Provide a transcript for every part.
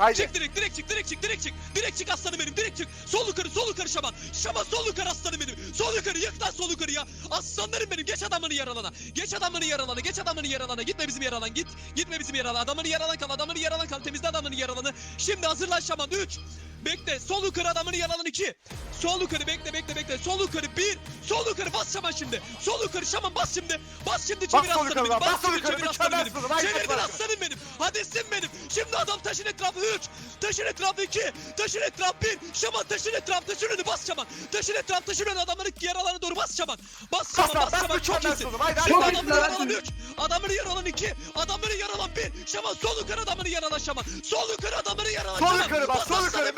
Haydi. Çık direkt direkt çık direkt çık direkt çık. Direkt çık aslanım benim direkt çık. Sol yukarı sol yukarı şaman. Şaman sol yukarı aslanım benim. Sol yukarı yık lan sol yukarı ya. Aslanlarım benim geç adamını yaralana. Geç adamını yaralana geç adamını yaralana. Gitme bizim yaralan git. Gitme bizim yaralan. Adamını yaralan kal adamını yaralan kal. Temizle adamını yaralanı. Şimdi hazırlan şaman 3. Bekle sol yukarı adamını yaralan 2. Sol yukarı bekle bekle bekle. Sol yukarı 1. Sol yukarı bas şaman şimdi. Sol yukarı şaman bas şimdi. Bas şimdi Bas çevir sol aslanım yukarı benim. Bas bas sol şimdi yukarı, çevir aslanım benim. Çevirdin aslanım benim. Hadesim benim. Şimdi adam taşın etrafı 3. Taşın etrafı 2. Taşın etrafı 1. Şaman taşın etrafı taşın önü bas şaman. Taşın etrafı taşın önü adamların yaralarına doğru bas şaman. Bas şaman Bas bas şaman bas çok iyisin. Şimdi haydi. adamını yaralan 3. Adamını yaralan 2. Adamını yaralan 1. Şaman sol yukarı adamını yaralan şaman. Sol yukarı adamını yaralan Sol şaman. yukarı bak, Bas sol yukarı,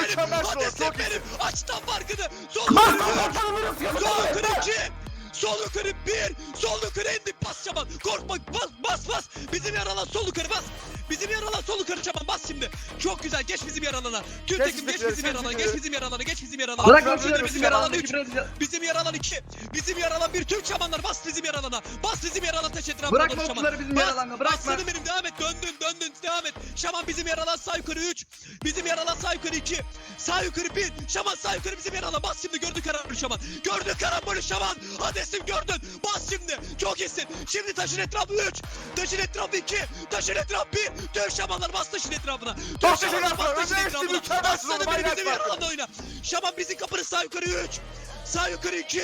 lan, vuruyorsun, Sol vuruyorsun. yukarı iki. Sol yukarı bir. Sol yukarı indi. Bas çaban. Korkma. Bas bas bas. Bizim yaralan sol yukarı bas. Bizim yaralan sol yukarı çaban bas şimdi. Çok güzel. Geç bizim yaralana. Tüm Geç takım geç bizim yaralana. Geç bizim yaralana. Geç bizim yaralana. Bırak okçuları bizim bizim yaralan yaralan üç. biraz. Bizim yaralan iki. Bizim yaralan bir. Tüm çamanlar bas bizim yaralana. Bas bizim yaralan taş etrafına Bırakma bizim Bas. yaralana, bırakma. Aslanım benim devam et. Döndün döndün devam et. Şaman bizim yaralan sağ yukarı 3. Bizim yaralan sağ yukarı 2. Sağ yukarı 1. Şaman sağ yukarı bizim yaralan. Bas şimdi gördü karambolü şaman. Gördü karambolü şaman. Hadesim gördün. Bas şimdi. Çok iyisin. Şimdi taşın etrafı 3. Taşın etrafı 2. Taşın etrafı 1. Tüm şamanlar bas taşın etrafına. Taşın şamanlar bas taşın etrafına. Aslanım bayrak bizim farkı. yaralanda oyna. Şaman bizim kapının sağ yukarı 3. Sağ yukarı 2.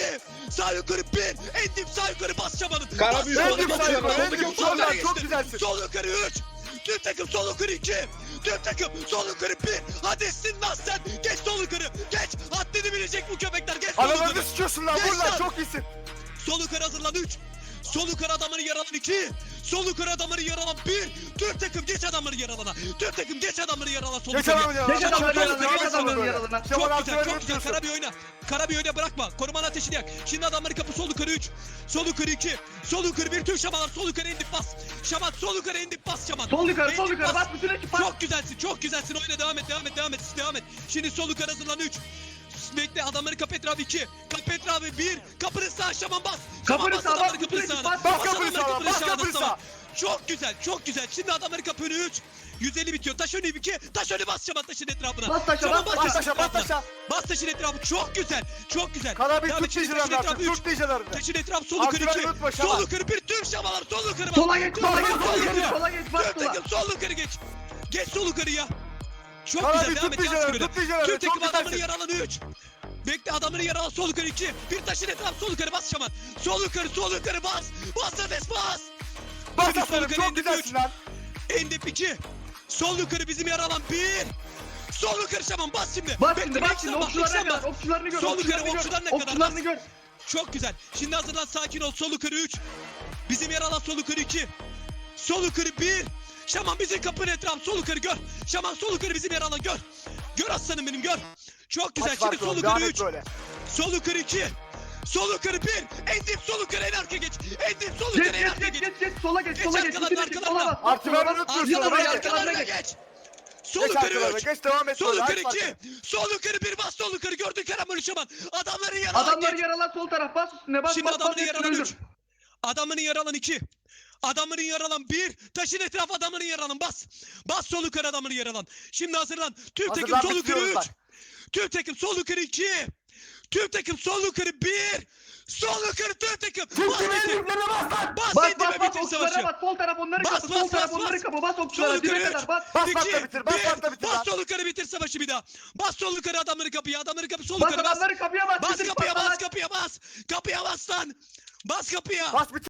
Sağ yukarı 1. En dip sağ yukarı bas şamanın. Kara Bas büyük şamanın, En dip sağ yukarı, çok güzelsin. Sol yukarı 3. Tüm takım sol yukarı 2. Tüm takım sol yukarı 1. Hadesin lan sen. Geç sol yukarı. Geç. Haddini bilecek bu köpekler. Geç sol Adamlarını yukarı. sıkıyorsun lan. Geç Vur lan lan. çok iyisin. Sol yukarı hazırlan 3. Sol yukarı adamını yaralan 2. Sol yukarı adamını yaralan 1. Tüm takım geç adamları yaralana. Tüm takım geç adamları yarala sol Geç yukarıya. adamı yaralana. Geç adamları yaralana, yukarı geç adamları yaralana. Şaman Çok güzel, çok güzel. Kara bir oyna. Kara bir oyna bırakma. Koruman ateşini yak. Şimdi adamları kapı sol yukarı 3. Sol yukarı 2. Sol yukarı 1. Tüm şamanlar sol yukarı indip bas. Şaman sol yukarı indip bas şaman. Sol yukarı, sol yukarı. Bas bütün ekip bas. Çok güzelsin, çok güzelsin. Oyna devam et, devam et, devam et, devam et. Şimdi sol yukarı hazırlan 3. Bekle adamları kapı etrafı 2. Kapı etrafı 1. Kapının sağ şaman bas. Kapının bas adamları bas, kapının sağına. bas. Bas kapıyı adamları sağa, kapının bas Çok güzel, çok güzel. Şimdi adamları kapı önü 3. 150 bitiyor. Taş önü 2. Taş önü bas şaman taşın etrafına. Bas taşa, Şaman bas Bas taşa bas taşa. Bas taşın etrafı. Çok güzel. Çok güzel. Et, tut taşın artık. Tut diyeceğiz Taşın etrafı sol yukarı Artıları 2. unutma Sol Şaban. yukarı 1. Tüm şamalar sol yukarı bas. Sola geç, sola geç, sola sol geç, sola geç, bas Tüm sola. takım sol yukarı geç. Geç sol yukarıya. Çok Kara güzel devam tut et. Tut. Tüm Çok takım adamını yaralanı 3. Bekle adamını yaralan sol yukarı 2. Bir taşın etrafı sol yukarı bas şaman. Sol yukarı sol yukarı bas. Bas Hades bas. Bas sol aslanım çok güzelsin lan. Endip 2. Sol yukarı bizim yaralan 1. Sol yukarı şaman bas şimdi. Bas şimdi, bas bekle, şimdi. Okçularına bas. okçularını gör. Sol yukarı, okçularına kadar Okçularını gör. Çok güzel. Şimdi hazırlan sakin ol. Sol yukarı 3. Bizim yer alan sol yukarı 2. Sol yukarı 1. Şaman bizim kapının etrafı sol yukarı gör. Şaman sol yukarı bizim yer alan gör. Gör aslanım benim gör. Çok güzel. Aç Şimdi sol yukarı et 3. böyle. Sol yukarı 2. Sol yukarı 1. En dip geç. Sola geç, Geç sola geç. arkalarına, arkalarına. bas. Bas. unutmuyorsun. Arkalarına arkalarına geç. Sol Geç yukarı arkalarına 3. geç devam et Sol yukarı Aç 2. farkı. Sol yukarı 1 bas sol yukarı gördün Kerem Şaman. Adamları yaralan Adamları geç. yaralan sol taraf. Bas üstüne bas. Şimdi bas, bas, adamını hepsini yaralan öldür. 3. Adamını yaralan 2. Adamını yaralan 1. Taşın etrafı adamını yaralan bas. Bas sol yukarı adamını yaralan. Şimdi hazırlan. Tüm takım Hazırlan, sol yukarı bitiriyoruz 3. bak. Tüm takım sol yukarı 2. Tüm takım sol yukarı 1. Sol yukarı tüm takım. Bas bitir. Bas Bas savaşı. bas. Sol taraf onları Bas, kapı. bas, Sol taraf bas, onları bas. kapı. Bas okçulara. Dibe kadar bas. Bas İki, patla bitir. Bas bir. patla bitir Bas sol yukarı bitir savaşı bir daha. Bas sol yukarı adamları kapıya. Adamları kapı sol Bas yukarı bas. adamları kapıya bas. Bas kapıya bas, bas kapıya bas. Kapıya bas lan. Bas kapıya. Bas bitir.